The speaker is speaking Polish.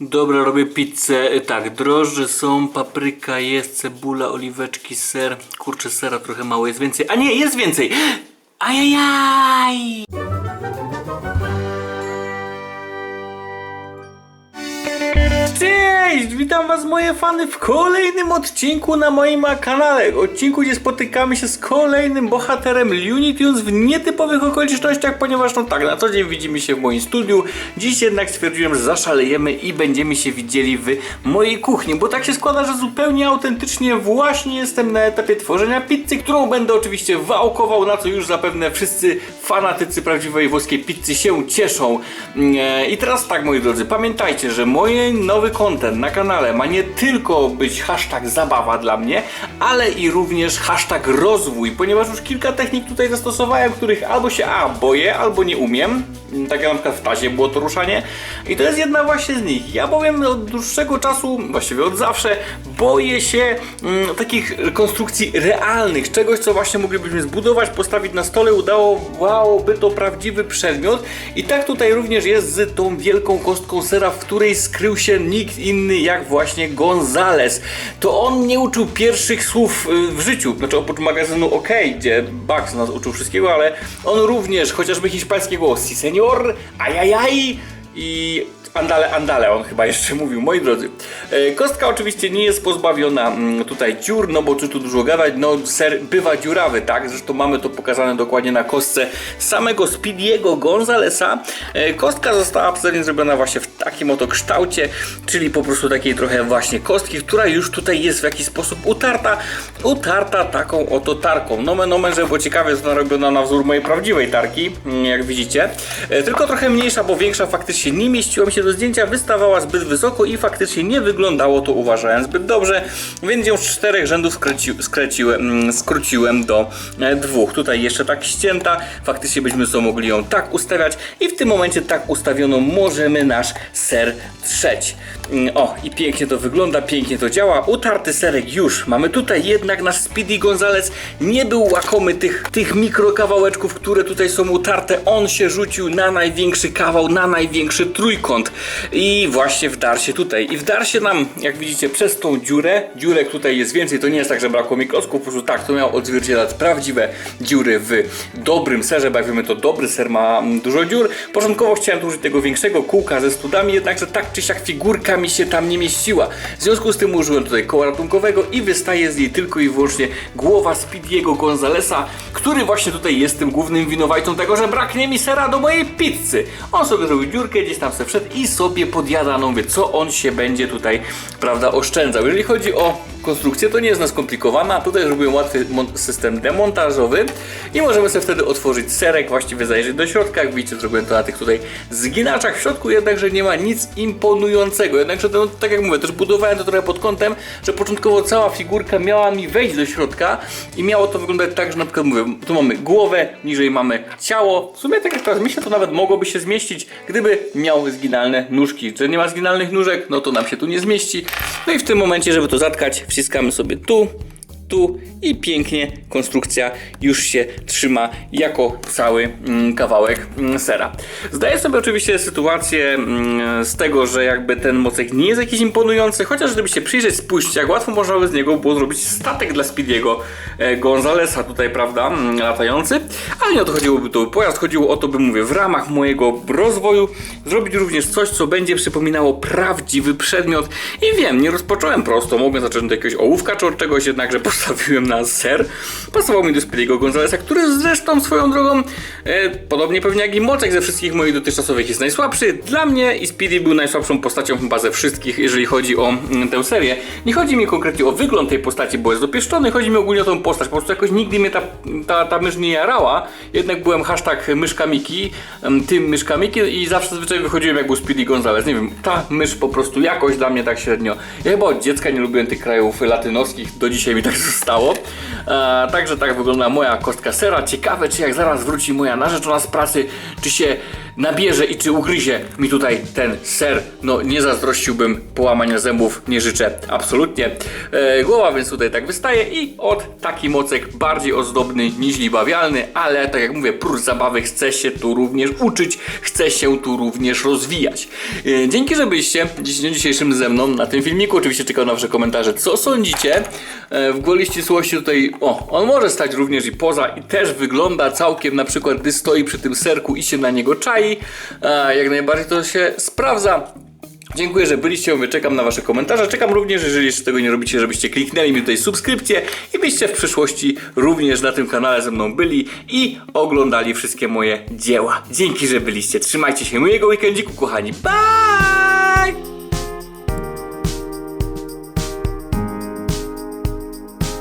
Dobra, robię pizzę. E, Tak, drożdże są, papryka jest, cebula, oliweczki, ser. Kurczę, sera trochę mało, jest więcej. A nie, jest więcej! Ajajaj! Cześć! Witam was moje fany w kolejnym odcinku na moim kanale. Odcinku, gdzie spotykamy się z kolejnym bohaterem Looney Tunes w nietypowych okolicznościach, ponieważ no tak, na co dzień widzimy się w moim studiu. Dziś jednak stwierdziłem, że zaszalejemy i będziemy się widzieli w mojej kuchni, bo tak się składa, że zupełnie autentycznie właśnie jestem na etapie tworzenia pizzy, którą będę oczywiście wałkował, na co już zapewne wszyscy fanatycy prawdziwej włoskiej pizzy się cieszą. E, I teraz tak, moi drodzy, pamiętajcie, że mój nowy content na kanale ma nie tylko być hashtag zabawa dla mnie, ale i również hashtag rozwój, ponieważ już kilka technik tutaj zastosowałem, których albo się a boję, albo nie umiem. Tak jak na przykład w tazie było to ruszanie. I to jest jedna właśnie z nich. Ja bowiem od dłuższego czasu, właściwie od zawsze, boję się mm, takich konstrukcji realnych, czegoś co właśnie moglibyśmy zbudować, postawić na stole, udałoby to prawdziwy przedmiot. I tak tutaj również jest z tą wielką kostką sera, w której skrył się nikt inny jak właśnie Gonzales. To on mnie uczył pierwszych słów y, w życiu, znaczy oprócz magazynu OK, gdzie Bugs nas uczył wszystkiego, ale on również chociażby hiszpańskiego si senior, ajajaj i Andale, andale, on chyba jeszcze mówił, moi drodzy. E, Kostka oczywiście nie jest pozbawiona mm, tutaj dziur, no bo czy tu dużo gadać, no ser bywa dziurawy, tak? Zresztą mamy to pokazane dokładnie na kostce samego Speediego Gonzalesa. E, Kostka została mnie zrobiona właśnie w takim oto kształcie, czyli po prostu takiej trochę właśnie kostki, która już tutaj jest w jakiś sposób utarta, utarta taką oto tarką. Nomen omen, że było ciekawie, jest ona robiona na wzór mojej prawdziwej tarki, mm, jak widzicie. E, Tylko trochę mniejsza, bo większa faktycznie nie mieściła mi się do zdjęcia, wystawała zbyt wysoko i faktycznie nie wyglądało to uważałem zbyt dobrze, więc ją z czterech rzędów skręci, mm, skróciłem do e, dwóch. Tutaj jeszcze tak ścięta, faktycznie byśmy sobie mogli ją tak ustawiać i w tym momencie tak ustawiono możemy nasz ser trzeć. Mm, O, i pięknie to wygląda, pięknie to działa. Utarty serek już mamy tutaj, jednak nasz Speedy Gonzales nie był łakomy tych, tych mikrokawałeczków, które tutaj są utarte. On się rzucił na największy kawał, na największy trójkąt i właśnie wdarł się tutaj. I wdarł się nam, jak widzicie, przez tą dziurę. Dziurek tutaj jest więcej, to nie jest tak, że brakło mikroskop, po prostu tak, to miał odzwierciedlać prawdziwe dziury w dobrym serze, wiemy, to dobry ser ma mm, dużo dziur. Początkowo chciałem użyć tego większego kółka ze studami, jednakże tak czy siak figurka mi się tam nie mieściła. W związku z tym użyłem tutaj koła ratunkowego i wystaje z niej tylko i wyłącznie głowa Speediego Gonzalesa, który właśnie tutaj jest tym głównym winowajcą tego, że braknie mi sera do mojej pizzy. On sobie zrobił dziurkę, gdzieś tam sobie wszedł i sobie podjada, no mówię, co on się będzie tutaj, prawda, oszczędzał. Jeżeli chodzi o konstrukcję, to nie jest ona skomplikowana. Tutaj zrobiłem łatwy system demontażowy i możemy sobie wtedy otworzyć serek, właściwie zajrzeć do środka. Jak widzicie, zrobiłem to na tych tutaj zginaczach. W środku jednakże nie ma nic imponującego. Jednakże, no, tak jak mówię, też budowałem to trochę pod kątem, że początkowo cała figurka miała mi wejść do środka i miało to wyglądać tak, że na przykład mówię, tu mamy głowę, niżej mamy ciało. W sumie tak jak teraz myślę, to nawet mogłoby się zmieścić, gdyby miał zginalne nóżki. Że nie ma zginalnych nóżek, no to nam się tu nie zmieści. No i w tym momencie, żeby to zatkać, wciskamy sobie tu, tu i pięknie konstrukcja już się trzyma jako cały mm, kawałek mm, sera. Zdaję sobie oczywiście sytuację mm, z tego, że jakby ten mocek nie jest jakiś imponujący, chociaż żeby się przyjrzeć, spójrzcie, jak łatwo można by z niego było zrobić statek dla Speediego e, Gonzalesa tutaj, prawda, latający, ale nie o to chodziłoby to pojazd, chodziło o to, by mówię, w ramach mojego rozwoju zrobić również coś, co będzie przypominało prawdziwy przedmiot. I wiem, nie rozpocząłem prosto, mogłem zacząć od jakiegoś ołówka czy od czegoś, jednakże postawiłem na ser. Pasował mi do Speedy'ego Gonzalesa, który zresztą swoją drogą, e, podobnie pewnie jak i Mocek ze wszystkich moich dotychczasowych jest najsłabszy. Dla mnie i Speedy był najsłabszą postacią chyba ze wszystkich, jeżeli chodzi o mm, tę serię. Nie chodzi mi konkretnie o wygląd tej postaci, bo jest dopieszczony, chodzi mi ogólnie o tą postać. Po prostu jakoś nigdy mnie ta, ta, ta mysz nie jarała, jednak byłem hashtag myszka Miki, tym myszka Miki i zawsze zazwyczaj wychodziłem jak był Speedy Gonzales. Nie wiem, ta mysz po prostu jakoś dla mnie tak średnio. Ja chyba od dziecka nie lubiłem tych krajów latynoskich, do dzisiaj mi tak zostało. E, także tak wygląda moja kostka sera. Ciekawe, czy jak zaraz wróci moja narzeczona z pracy, czy się nabierze i czy ugryzie mi tutaj ten ser. No nie zazdrościłbym połamania zębów, nie życzę absolutnie. E, głowa więc tutaj tak wystaje i od taki mocek bardziej ozdobny niż bawialny, ale tak jak mówię, prócz zabawy chce się tu również uczyć, chce się tu również rozwijać. E, dzięki, że byliście w dniu dzisiejszym ze mną na tym filmiku. Oczywiście czekam na wasze komentarze. Co sądzicie? E, w gwoli ścisłości tutaj, o, on może stać również i poza i też wygląda całkiem na przykład, gdy stoi przy tym serku i się na niego czai. E, jak najbardziej to się sprawdza. Dziękuję, że byliście, mówię, czekam na wasze komentarze. Czekam również, jeżeli jeszcze tego nie robicie, żebyście kliknęli mi tutaj subskrypcję i byście w przyszłości również na tym kanale ze mną byli i oglądali wszystkie moje dzieła. Dzięki, że byliście. Trzymajcie się miłego weekendziku, kochani. Bye!